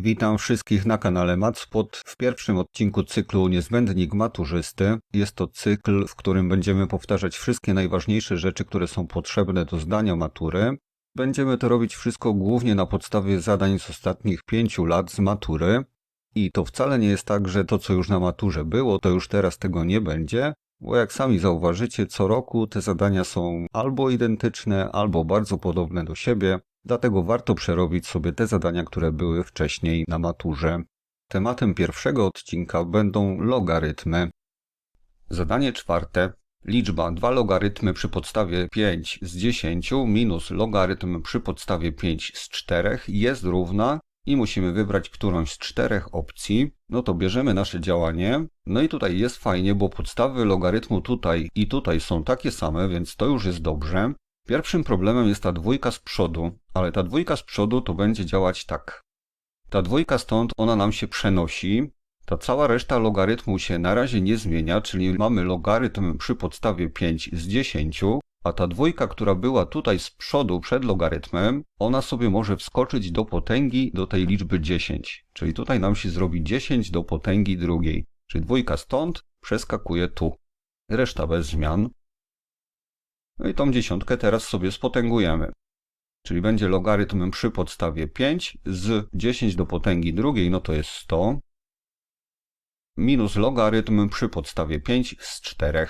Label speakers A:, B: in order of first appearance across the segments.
A: Witam wszystkich na kanale Matspot w pierwszym odcinku cyklu Niezbędnik Maturzysty. Jest to cykl, w którym będziemy powtarzać wszystkie najważniejsze rzeczy, które są potrzebne do zdania matury. Będziemy to robić wszystko głównie na podstawie zadań z ostatnich pięciu lat z matury. I to wcale nie jest tak, że to co już na maturze było, to już teraz tego nie będzie, bo jak sami zauważycie, co roku te zadania są albo identyczne, albo bardzo podobne do siebie, dlatego warto przerobić sobie te zadania, które były wcześniej na maturze. Tematem pierwszego odcinka będą logarytmy. Zadanie czwarte. Liczba 2 logarytmy przy podstawie 5 z 10 minus logarytm przy podstawie 5 z 4 jest równa i musimy wybrać którąś z czterech opcji, no to bierzemy nasze działanie. No i tutaj jest fajnie, bo podstawy logarytmu tutaj i tutaj są takie same, więc to już jest dobrze. Pierwszym problemem jest ta dwójka z przodu, ale ta dwójka z przodu to będzie działać tak. Ta dwójka stąd, ona nam się przenosi. Ta cała reszta logarytmu się na razie nie zmienia, czyli mamy logarytm przy podstawie 5 z 10, a ta dwójka, która była tutaj z przodu przed logarytmem, ona sobie może wskoczyć do potęgi do tej liczby 10. Czyli tutaj nam się zrobi 10 do potęgi drugiej. Czyli dwójka stąd przeskakuje tu. Reszta bez zmian. No i tą dziesiątkę teraz sobie spotęgujemy. Czyli będzie logarytm przy podstawie 5 z 10 do potęgi drugiej, no to jest 100. Minus logarytm przy podstawie 5 z 4.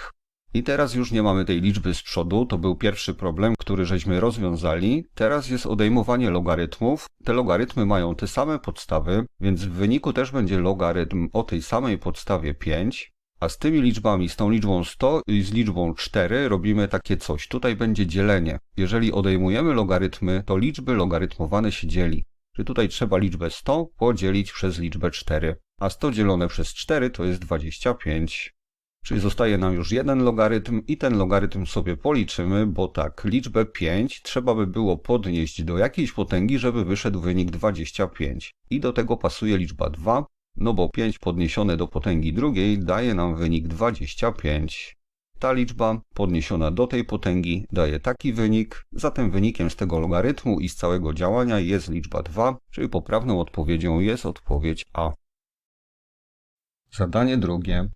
A: I teraz już nie mamy tej liczby z przodu, to był pierwszy problem, który żeśmy rozwiązali. Teraz jest odejmowanie logarytmów. Te logarytmy mają te same podstawy, więc w wyniku też będzie logarytm o tej samej podstawie 5. A z tymi liczbami, z tą liczbą 100 i z liczbą 4 robimy takie coś. Tutaj będzie dzielenie. Jeżeli odejmujemy logarytmy, to liczby logarytmowane się dzieli. Czy tutaj trzeba liczbę 100 podzielić przez liczbę 4. A 100 dzielone przez 4 to jest 25. Czyli zostaje nam już jeden logarytm i ten logarytm sobie policzymy, bo tak, liczbę 5 trzeba by było podnieść do jakiejś potęgi, żeby wyszedł wynik 25. I do tego pasuje liczba 2, no bo 5 podniesione do potęgi drugiej daje nam wynik 25. Ta liczba podniesiona do tej potęgi daje taki wynik, zatem wynikiem z tego logarytmu i z całego działania jest liczba 2, czyli poprawną odpowiedzią jest odpowiedź A. Zadanie drugie.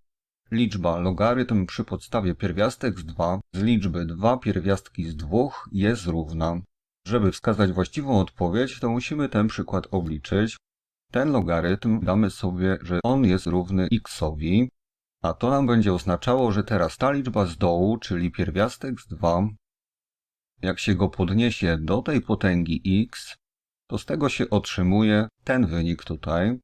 A: Liczba logarytm przy podstawie pierwiastek z 2 z liczby 2 pierwiastki z 2 jest równa. Żeby wskazać właściwą odpowiedź, to musimy ten przykład obliczyć. Ten logarytm damy sobie, że on jest równy xowi, a to nam będzie oznaczało, że teraz ta liczba z dołu, czyli pierwiastek z 2, jak się go podniesie do tej potęgi x, to z tego się otrzymuje ten wynik tutaj,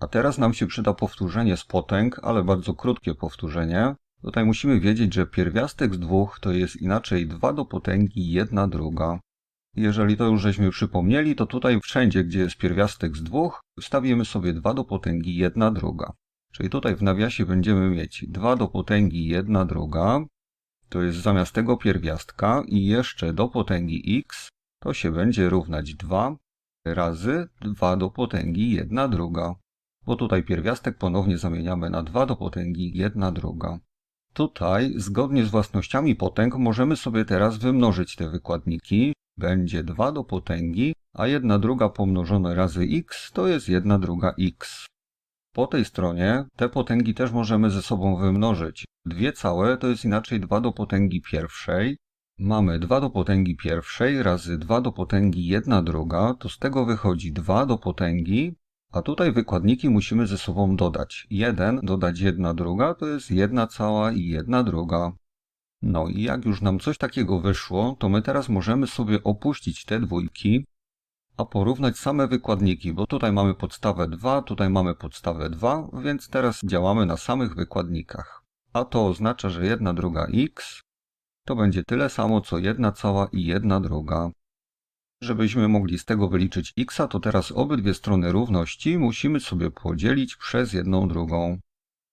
A: a teraz nam się przyda powtórzenie z potęg, ale bardzo krótkie powtórzenie. Tutaj musimy wiedzieć, że pierwiastek z dwóch to jest inaczej 2 do potęgi 1 druga. Jeżeli to już żeśmy przypomnieli, to tutaj wszędzie, gdzie jest pierwiastek z dwóch, wstawimy sobie 2 do potęgi 1 druga. Czyli tutaj w nawiasie będziemy mieć 2 do potęgi 1 druga, to jest zamiast tego pierwiastka i jeszcze do potęgi x, to się będzie równać 2 razy 2 do potęgi 1 druga bo tutaj pierwiastek ponownie zamieniamy na 2 do potęgi 1 druga. Tutaj, zgodnie z własnościami potęg, możemy sobie teraz wymnożyć te wykładniki. Będzie 2 do potęgi, a 1 druga pomnożone razy x to jest 1 druga x. Po tej stronie te potęgi też możemy ze sobą wymnożyć. Dwie całe to jest inaczej 2 do potęgi pierwszej. Mamy 2 do potęgi pierwszej razy 2 do potęgi 1 druga, to z tego wychodzi 2 do potęgi a tutaj wykładniki musimy ze sobą dodać. 1 dodać 1 druga to jest 1 cała i 1 druga. No i jak już nam coś takiego wyszło, to my teraz możemy sobie opuścić te dwójki, a porównać same wykładniki, bo tutaj mamy podstawę 2, tutaj mamy podstawę 2, więc teraz działamy na samych wykładnikach. A to oznacza, że 1 druga x to będzie tyle samo co 1 cała i 1 druga. Żebyśmy mogli z tego wyliczyć x, to teraz obydwie strony równości musimy sobie podzielić przez jedną drugą.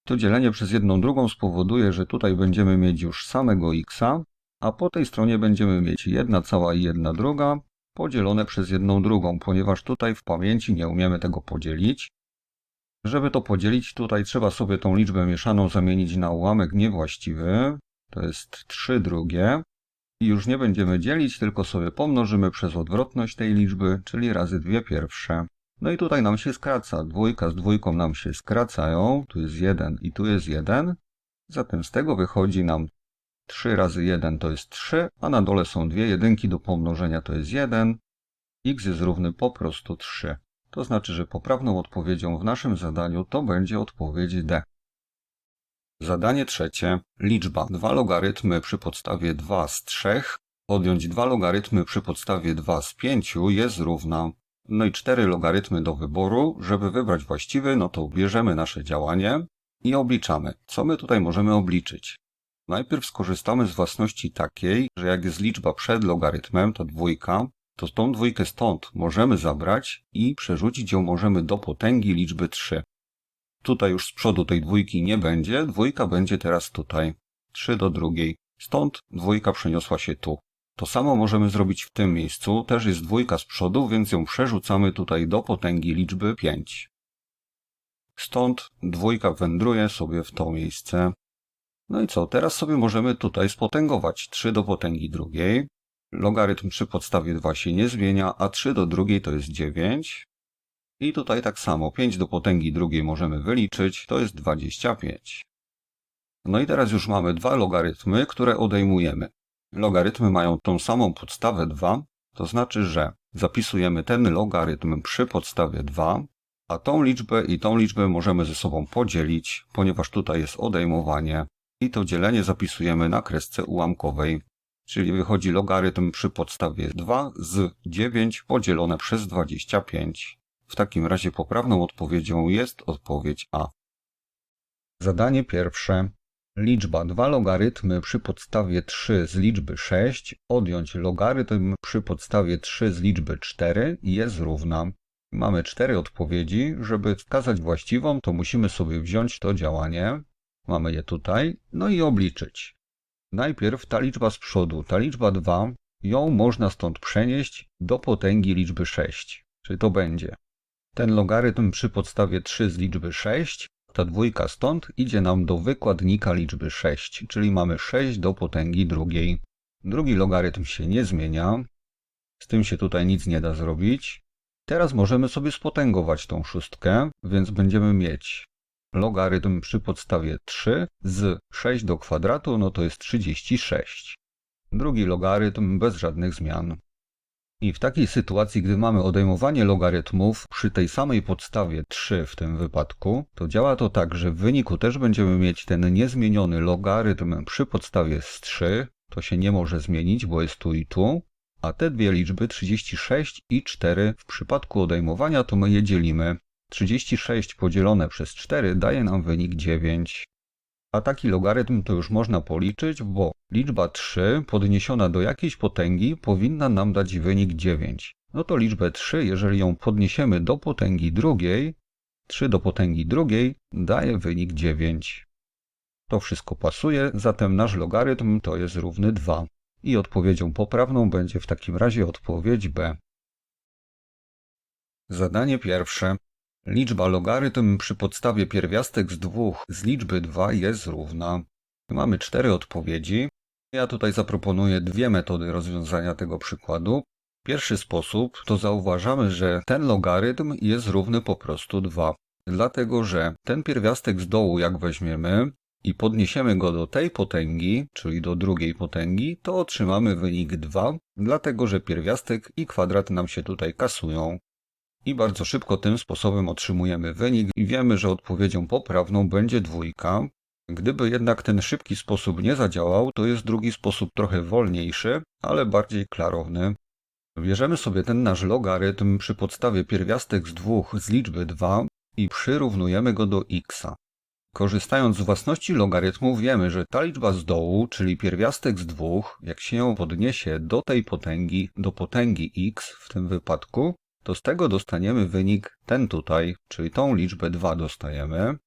A: To dzielenie przez jedną drugą spowoduje, że tutaj będziemy mieć już samego x, a po tej stronie będziemy mieć jedna cała i jedna druga podzielone przez jedną drugą, ponieważ tutaj w pamięci nie umiemy tego podzielić. Żeby to podzielić, tutaj trzeba sobie tą liczbę mieszaną zamienić na ułamek niewłaściwy, to jest 3 drugie, i już nie będziemy dzielić, tylko sobie pomnożymy przez odwrotność tej liczby, czyli razy dwie pierwsze. No i tutaj nam się skraca. Dwójka z dwójką nam się skracają. Tu jest 1 i tu jest 1. Zatem z tego wychodzi nam 3 razy 1 to jest 3, a na dole są dwie jedynki do pomnożenia to jest 1. x jest równy po prostu 3. To znaczy, że poprawną odpowiedzią w naszym zadaniu to będzie odpowiedź D. Zadanie trzecie. Liczba. Dwa logarytmy przy podstawie 2 z 3 odjąć dwa logarytmy przy podstawie 2 z 5 jest równa. No i cztery logarytmy do wyboru. Żeby wybrać właściwy, no to bierzemy nasze działanie i obliczamy. Co my tutaj możemy obliczyć? Najpierw skorzystamy z własności takiej, że jak jest liczba przed logarytmem, to dwójka, to tą dwójkę stąd możemy zabrać i przerzucić ją możemy do potęgi liczby 3. Tutaj już z przodu tej dwójki nie będzie, dwójka będzie teraz tutaj. 3 do drugiej. Stąd dwójka przeniosła się tu. To samo możemy zrobić w tym miejscu, też jest dwójka z przodu, więc ją przerzucamy tutaj do potęgi liczby 5. Stąd dwójka wędruje sobie w to miejsce. No i co, teraz sobie możemy tutaj spotęgować 3 do potęgi drugiej. Logarytm przy podstawie 2 się nie zmienia, a 3 do drugiej to jest 9. I tutaj tak samo, 5 do potęgi drugiej możemy wyliczyć, to jest 25. No i teraz już mamy dwa logarytmy, które odejmujemy. Logarytmy mają tą samą podstawę 2, to znaczy, że zapisujemy ten logarytm przy podstawie 2, a tą liczbę i tą liczbę możemy ze sobą podzielić, ponieważ tutaj jest odejmowanie i to dzielenie zapisujemy na kresce ułamkowej, czyli wychodzi logarytm przy podstawie 2 z 9 podzielone przez 25. W takim razie poprawną odpowiedzią jest odpowiedź A. Zadanie pierwsze. Liczba 2 logarytmy przy podstawie 3 z liczby 6 odjąć logarytm przy podstawie 3 z liczby 4 jest równa. Mamy cztery odpowiedzi. Żeby wskazać właściwą, to musimy sobie wziąć to działanie. Mamy je tutaj. No i obliczyć. Najpierw ta liczba z przodu, ta liczba 2, ją można stąd przenieść do potęgi liczby 6. Czyli to będzie ten logarytm przy podstawie 3 z liczby 6, ta dwójka stąd idzie nam do wykładnika liczby 6, czyli mamy 6 do potęgi drugiej. Drugi logarytm się nie zmienia, z tym się tutaj nic nie da zrobić. Teraz możemy sobie spotęgować tą szóstkę, więc będziemy mieć logarytm przy podstawie 3 z 6 do kwadratu, no to jest 36. Drugi logarytm bez żadnych zmian. I w takiej sytuacji, gdy mamy odejmowanie logarytmów przy tej samej podstawie 3 w tym wypadku, to działa to tak, że w wyniku też będziemy mieć ten niezmieniony logarytm przy podstawie z 3. To się nie może zmienić, bo jest tu i tu. A te dwie liczby 36 i 4 w przypadku odejmowania to my je dzielimy. 36 podzielone przez 4 daje nam wynik 9. A taki logarytm to już można policzyć, bo liczba 3 podniesiona do jakiejś potęgi powinna nam dać wynik 9. No to liczbę 3, jeżeli ją podniesiemy do potęgi drugiej, 3 do potęgi drugiej daje wynik 9. To wszystko pasuje, zatem nasz logarytm to jest równy 2. I odpowiedzią poprawną będzie w takim razie odpowiedź B. Zadanie pierwsze. Liczba logarytm przy podstawie pierwiastek z dwóch z liczby 2 jest równa. Mamy cztery odpowiedzi. Ja tutaj zaproponuję dwie metody rozwiązania tego przykładu. Pierwszy sposób to zauważamy, że ten logarytm jest równy po prostu 2. Dlatego, że ten pierwiastek z dołu jak weźmiemy i podniesiemy go do tej potęgi, czyli do drugiej potęgi, to otrzymamy wynik 2, dlatego że pierwiastek i kwadrat nam się tutaj kasują. I bardzo szybko tym sposobem otrzymujemy wynik i wiemy, że odpowiedzią poprawną będzie dwójka. Gdyby jednak ten szybki sposób nie zadziałał, to jest drugi sposób trochę wolniejszy, ale bardziej klarowny. Bierzemy sobie ten nasz logarytm przy podstawie pierwiastek z dwóch z liczby 2 i przyrównujemy go do x. Korzystając z własności logarytmu wiemy, że ta liczba z dołu, czyli pierwiastek z dwóch, jak się ją podniesie do tej potęgi, do potęgi x w tym wypadku, to z tego dostaniemy wynik ten tutaj, czyli tą liczbę 2 dostajemy.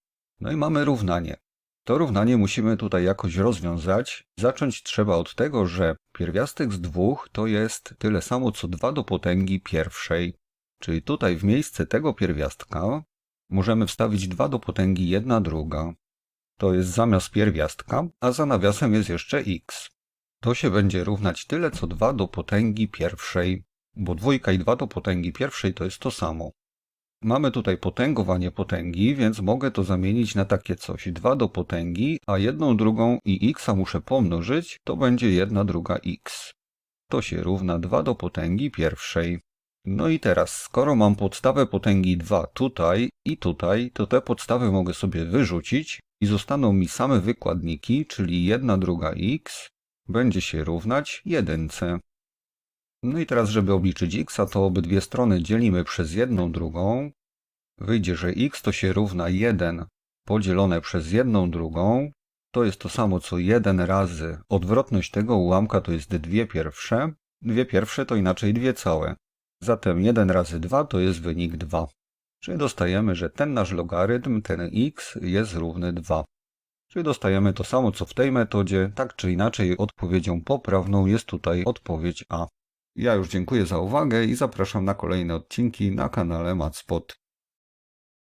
A: No i mamy równanie. To równanie musimy tutaj jakoś rozwiązać. Zacząć trzeba od tego, że pierwiastek z dwóch to jest tyle samo co 2 do potęgi pierwszej. Czyli tutaj w miejsce tego pierwiastka możemy wstawić 2 do potęgi 1 druga. To jest zamiast pierwiastka, a za nawiasem jest jeszcze x. To się będzie równać tyle co 2 do potęgi pierwszej bo dwójka i 2 do potęgi pierwszej to jest to samo. Mamy tutaj potęgowanie potęgi, więc mogę to zamienić na takie coś. 2 do potęgi, a jedną drugą i x muszę pomnożyć, to będzie 1 druga x. To się równa 2 do potęgi pierwszej. No i teraz, skoro mam podstawę potęgi 2 tutaj i tutaj, to te podstawy mogę sobie wyrzucić i zostaną mi same wykładniki, czyli 1 druga x będzie się równać 1. No i teraz, żeby obliczyć x, to obydwie strony dzielimy przez jedną drugą. Wyjdzie, że x to się równa 1 podzielone przez jedną drugą. To jest to samo co 1 razy odwrotność tego ułamka to jest 2 pierwsze. 2 pierwsze to inaczej 2 całe. Zatem 1 razy 2 to jest wynik 2. Czyli dostajemy, że ten nasz logarytm, ten x jest równy 2. Czyli dostajemy to samo co w tej metodzie, tak czy inaczej odpowiedzią poprawną jest tutaj odpowiedź A. Ja już dziękuję za uwagę i zapraszam na kolejne odcinki na kanale Matspot.